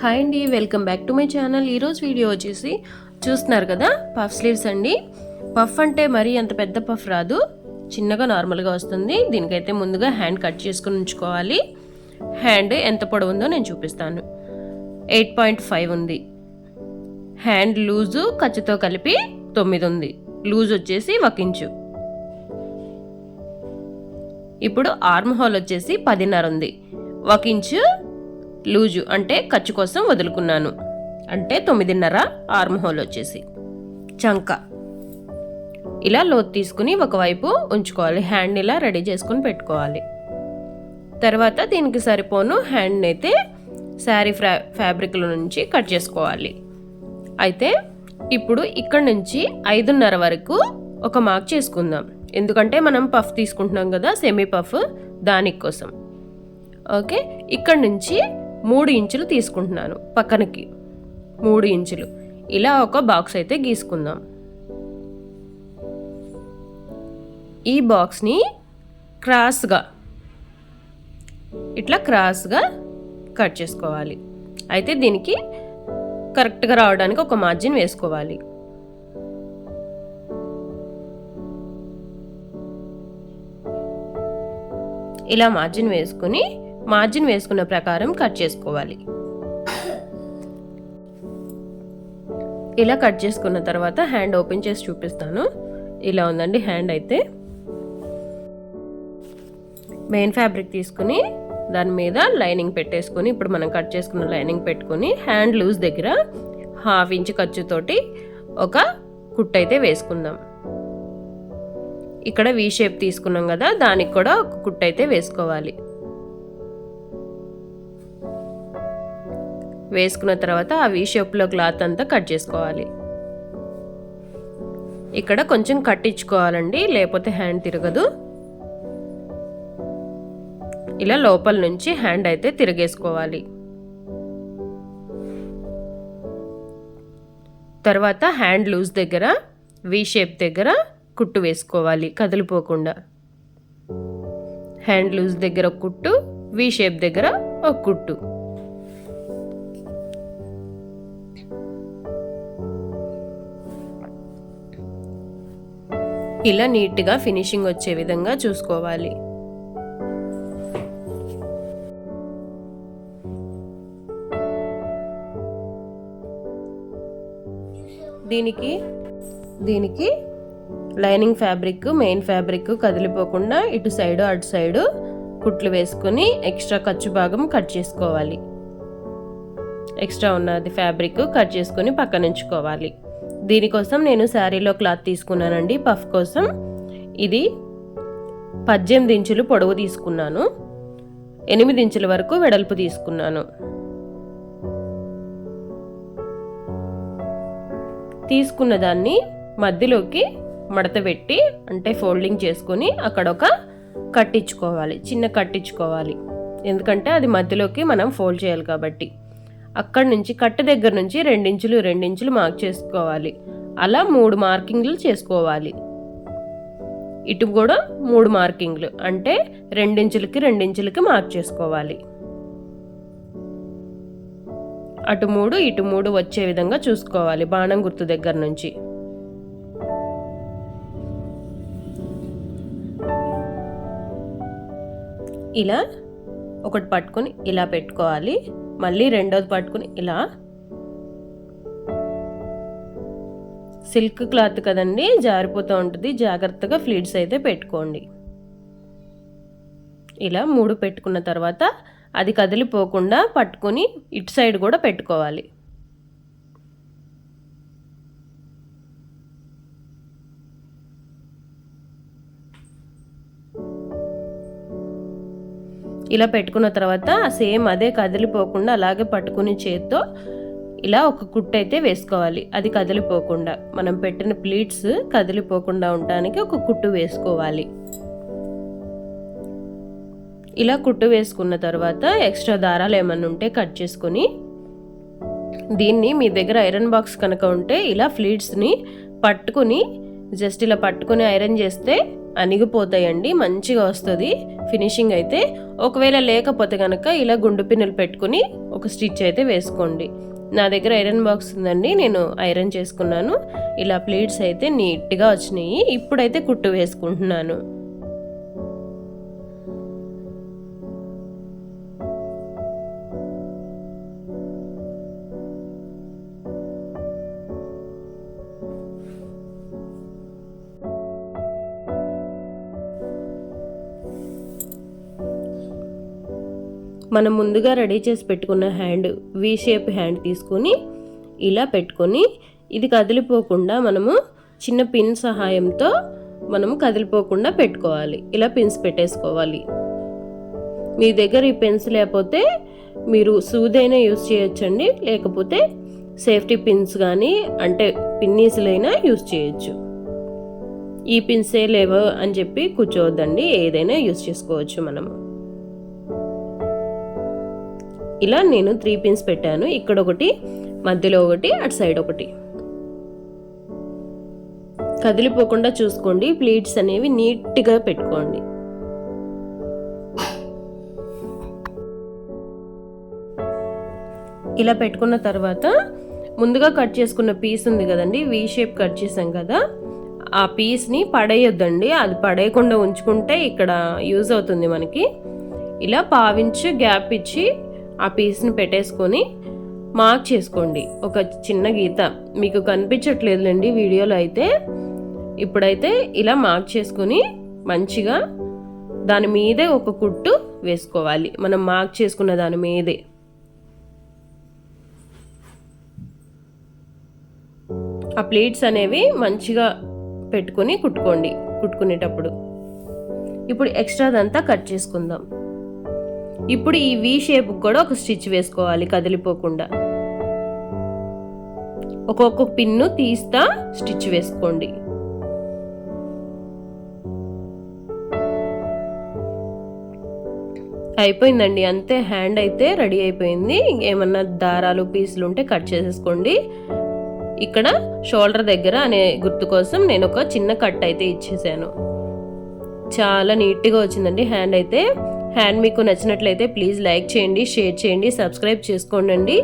Hi అండి welcome back to my channel ఈరోజు video వచ్చేసి చూస్తున్నారు కదా పఫ్ స్లీవ్స్ అండి. పఫ్ అంటే మరీ అంత పెద్ద పఫ్ రాదు. చిన్నగా నార్మల్గా వస్తుంది. దీనికైతే ముందుగా హ్యాండ్ కట్ చేసుకుని ఉంచుకోవాలి. హ్యాండ్ ఎంత పొడవు ఉందో నేను చూపిస్తాను. ఎయిట్ పాయింట్ ఫైవ్ ఉంది. హ్యాండ్ లూజు ఖర్చుతో కలిపి తొమ్మిది ఉంది. లూజ్ వచ్చేసి ఒక ఇంచు. ఇప్పుడు ఆర్మ్ హోల్ వచ్చేసి పదిన్నర ఉంది. ఒక ఇంచు లూజు అంటే ఖర్చు కోసం వదులుకున్నాను. అంటే తొమ్మిదిన్నర ఆర్మ్ హోల్ వచ్చేసి. చంక. ఇలా లోతు తీసుకుని ఒకవైపు ఉంచుకోవాలి. హ్యాండ్ ఇలా రెడీ చేసుకుని పెట్టుకోవాలి. తర్వాత దీనికి సరిపోను హ్యాండ్ని అయితే శారీ ఫ్రా ఫ్యాబ్రిక్ల నుంచి కట్ చేసుకోవాలి. అయితే ఇప్పుడు ఇక్కడ నుంచి ఐదున్నర వరకు ఒక మార్క్ చేసుకుందాం. ఎందుకంటే మనం పఫ్ తీసుకుంటున్నాం కదా సెమీ పఫ్ దానికోసం. ఓకే? ఇక్కడ నుంచి మూడు ఇంచులు తీసుకుంటున్నాను పక్కనకి. మూడు ఇంచులు. ఇలా ఒక బాక్స్ అయితే గీసుకుందాం. ఈ బాక్స్ని క్రాస్గా ఇట్లా క్రాస్గా కట్ చేసుకోవాలి. అయితే దీనికి కరెక్ట్గా రావడానికి ఒక మార్జిన్ వేసుకోవాలి. ఇలా మార్జిన్ వేసుకుని మార్జిన్ వేసుకున్న ప్రకారం కట్ చేసుకోవాలి. ఇలా కట్ చేసుకున్న తర్వాత హ్యాండ్ ఓపెన్ చేసి చూపిస్తాను. ఇలా ఉందండి హ్యాండ్ అయితే. మెయిన్ ఫ్యాబ్రిక్ తీసుకుని దాని మీద లైనింగ్ పెట్టేసుకుని ఇప్పుడు మనం కట్ చేసుకున్న లైనింగ్ పెట్టుకుని హ్యాండ్ లూజ్ దగ్గర హాఫ్ ఇంచ్ ఖర్చుతోటి ఒక కుట్ అయితే వేసుకుందాం. ఇక్కడ వీ షేప్ తీసుకున్నాం కదా దానికి కూడా ఒక కుట్ అయితే వేసుకోవాలి. వేసుకున్న తర్వాత ఆ వీ షేప్లో క్లాత్ అంతా కట్ చేసుకోవాలి. ఇక్కడ కొంచెం కట్టించుకోవాలండి లేకపోతే హ్యాండ్ తిరగదు. ఇలా లోపల నుంచి హ్యాండ్ అయితే తిరిగేసుకోవాలి. తర్వాత హ్యాండ్ లూజ్ దగ్గర వి షేప్ దగ్గర కుట్టు వేసుకోవాలి కదిలిపోకుండా. హ్యాండ్ లూజ్ దగ్గర కుట్టు వి షేప్ దగ్గర ఒక కుట్టు. ఇలా నీట్గా ఫినిషింగ్ వచ్చే విధంగా చూసుకోవాలి. దీనికి దీనికి లైనింగ్ ఫ్యాబ్రిక్ మెయిన్ ఫ్యాబ్రిక్ కదిలిపోకుండా ఇటు సైడు అటు సైడు కుట్లు వేసుకుని ఎక్స్ట్రా ఖర్చు భాగం కట్ చేసుకోవాలి. ఎక్స్ట్రా ఉన్నది ఫ్యాబ్రిక్ కట్ చేసుకుని పక్కన ఉంచుకోవాలి. దీనికోసం నేను శారీలో క్లాత్ తీసుకున్నానండి. పఫ్ కోసం. ఇది పద్దెనిమిది ఇంచులు పొడవు తీసుకున్నాను. ఎనిమిది ఇంచుల వరకు వెడల్పు తీసుకున్నాను. తీసుకున్న దాన్ని మధ్యలోకి మడత పెట్టి అంటే ఫోల్డింగ్ చేసుకొని అక్కడ ఒక కట్టించుకోవాలి. చిన్న కట్టించుకోవాలి. ఎందుకంటే అది మధ్యలోకి మనం ఫోల్డ్ చేయాలి కాబట్టి. అక్కడి నుంచి కట్ట దగ్గర నుంచి రెండించులు రెండించులు మార్క్ చేసుకోవాలి. అలా మూడు మార్కింగ్లు చేసుకోవాలి. ఇటు కూడా మూడు మార్కింగ్లు అంటే రెండించులకి రెండించులకి మార్క్ చేసుకోవాలి. అటు మూడు ఇటు మూడు వచ్చే విధంగా చూసుకోవాలి బాణం గుర్తు దగ్గర నుంచి. ఇలా ఒకటి పట్టుకొని ఇలా పెట్టుకోవాలి. మళ్ళీ రెండోది పట్టుకుని ఇలా. సిల్క్ క్లాత్ కదండి జారిపోతూ ఉంటుంది. జాగ్రత్తగా ఫ్లీడ్స్ అయితే పెట్టుకోండి. ఇలా మూడు పెట్టుకున్న తర్వాత అది కదిలిపోకుండా పట్టుకొని ఇటు సైడ్ కూడా పెట్టుకోవాలి. ఇలా పెట్టుకున్న తర్వాత సేమ్ అదే కదిలిపోకుండా అలాగే పట్టుకుని చేత్తో ఇలా ఒక కుట్టు అయితే వేసుకోవాలి. అది కదిలిపోకుండా. మనం పెట్టిన ప్లీట్స్ కదిలిపోకుండా ఉండడానికి ఒక కుట్టు వేసుకోవాలి. ఇలా కుట్టు వేసుకున్న తర్వాత ఎక్స్ట్రా దారాలు ఏమన్నా ఉంటే కట్ చేసుకొని దీన్ని మీ దగ్గర ఐరన్ బాక్స్ కనుక ఉంటే ఇలా ఫ్లీట్స్ని పట్టుకుని జస్ట్ ఇలా పట్టుకుని ఐరన్ చేస్తే అణిగిపోతాయండి మంచిగా వస్తుంది. ఫినిషింగ్ అయితే ఒకవేళ లేకపోతే కనుక ఇలా గుండు పిన్నులు పెట్టుకుని ఒక స్టిచ్ అయితే వేసుకోండి. నా దగ్గర ఐరన్ బాక్స్ ఉందండి నేను ఐరన్ చేసుకున్నాను. ఇలా ప్లేట్స్ అయితే నీట్గా వచ్చినాయి. ఇప్పుడైతే కుట్టు వేసుకుంటున్నాను. మనం ముందుగా రెడీ చేసి పెట్టుకున్న హ్యాండ్ వి షేప్ హ్యాండ్ తీసుకొని ఇలా పెట్టుకొని ఇది కదిలిపోకుండా మనము చిన్న పిన్ సహాయంతో మనము కదిలిపోకుండా పెట్టుకోవాలి. ఇలా పిన్స్ పెట్టేసుకోవాలి. మీ దగ్గర ఈ పెన్స్ లేకపోతే మీరు సూదైనా యూస్ చేయొచ్చండి. లేకపోతే సేఫ్టీ పిన్స్ కానీ అంటే పిన్నీసులైనా యూస్ చేయొచ్చు. ఈ పిన్సే లేవు అని చెప్పి కూర్చోవద్దండి. ఏదైనా యూస్ చేసుకోవచ్చు మనము. ఇలా నేను త్రీ పిన్స్ పెట్టాను. ఇక్కడ ఒకటి మధ్యలో ఒకటి అటు సైడ్ ఒకటి. కదిలిపోకుండా చూసుకోండి. ప్లేట్స్ అనేవి నీట్గా పెట్టుకోండి. ఇలా పెట్టుకున్న తర్వాత ముందుగా కట్ చేసుకున్న పీస్ ఉంది కదండి వీ షేప్ కట్ చేసాం కదా. ఆ పీస్ని పడేయొద్దండి. అది పడేయకుండా ఉంచుకుంటే ఇక్కడ యూజ్ అవుతుంది మనకి. ఇలా పావించి గ్యాప్ ఇచ్చి ఆ పీస్ని పెట్టేసుకొని మార్క్ చేసుకోండి. ఒక చిన్న గీత. మీకు కనిపించట్లేదులేండి వీడియోలో అయితే. ఇప్పుడైతే ఇలా మార్క్ చేసుకొని మంచిగా దాని మీదే ఒక కుట్టు వేసుకోవాలి. మనం మార్క్ చేసుకున్న దాని మీదే. ఆ ప్లేట్స్ అనేవి మంచిగా పెట్టుకొని కుట్టుకోండి. కుట్టుకునేటప్పుడు. ఇప్పుడు ఎక్స్ట్రాదంతా కట్ చేసుకుందాం. ఇప్పుడు ఈ వి షేప్ కూడా ఒక స్టిచ్ వేసుకోవాలి కదిలిపోకుండా. ఒక్కొక్క పిన్ను తీస్తా స్టిచ్ వేసుకోండి. అయిపోయిందండి అంతే హ్యాండ్ అయితే రెడీ అయిపోయింది. ఏమన్నా దారాలు పీసులు ఉంటే కట్ చేసేసుకోండి. ఇక్కడ షోల్డర్ దగ్గర అనే గుర్తు కోసం నేను ఒక చిన్న కట్ అయితే ఇచ్చేసాను. చాలా నీట్గా వచ్చిందండి హ్యాండ్ అయితే. హ్యాండ్ మీకు నచ్చినట్లయితే ప్లీజ్ లైక్ చేయండి షేర్ చేయండి సబ్స్క్రైబ్ చేసుకోండి